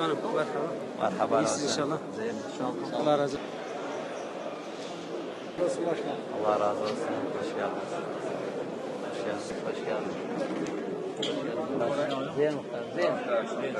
Başkanım merhaba. Merhaba. İyisiniz inşallah. Zeyn. Allah razı olsun. Allah razı olsun. Hoş geldiniz. Hoş geldiniz. Hoş geldiniz. Zeyn Muhtar. Zeyn.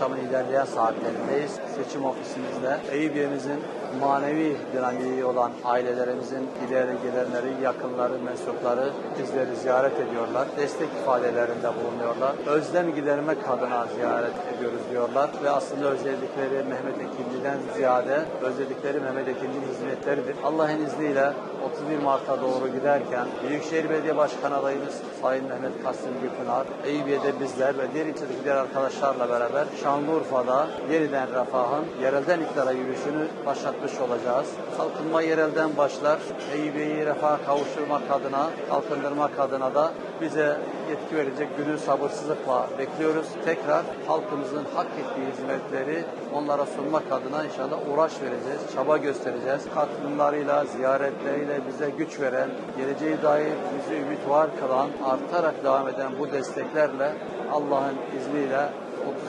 Akşamın ilerleyen saatlerindeyiz. Seçim ofisimizde Eyüpiye'mizin manevi dinamiği olan ailelerimizin ileri gelenleri, yakınları, mensupları bizleri ziyaret ediyorlar. Destek ifadelerinde bulunuyorlar. Özlem gidermek adına ziyaret ediyoruz diyorlar. Ve aslında özellikleri Mehmet Ekimli'den ziyade özellikleri Mehmet Ekimli'nin hizmetleridir. Allah'ın izniyle 31 Mart'a doğru giderken Büyükşehir Belediye Başkan adayımız Sayın Mehmet Kasım Gülpınar, Eyüpiye'de bizler ve diğer ilçedeki diğer arkadaşlarla beraber Şanlıurfa'da yeniden refahın yerelden iktidara yürüyüşünü başlatmış olacağız. Kalkınma yerelden başlar. Eyüpiye'yi refaha kavuşturmak adına, kalkındırmak adına da bize yetki verecek günü sabırsızlıkla bekliyoruz. Tekrar halkımızın hak ettiği hizmetleri onlara sunmak adına inşallah uğraş vereceğiz, çaba göstereceğiz. Katılımlarıyla, ziyaretleriyle bize güç veren, geleceğe dair bizi ümit var kılan, artarak devam eden bu desteklerle Allah'ın izniyle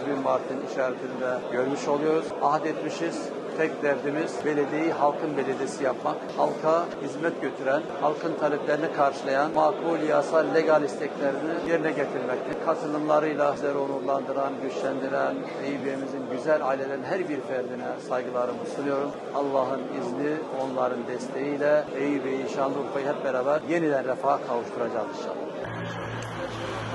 31 Mart'ın işaretini de görmüş oluyoruz. Ahd etmişiz. Tek derdimiz belediyeyi halkın belediyesi yapmak. Halka hizmet götüren, halkın taleplerini karşılayan, makul, yasal, legal isteklerini yerine getirmektir. Katılımlarıyla bizleri onurlandıran, güçlendiren, Eyüpiye'mizin güzel ailelerin her bir ferdine saygılarımı sunuyorum. Allah'ın izni, onların desteğiyle Eyüpiye'yi, Şanlıurfa'yı hep beraber yeniden refaha kavuşturacağız inşallah.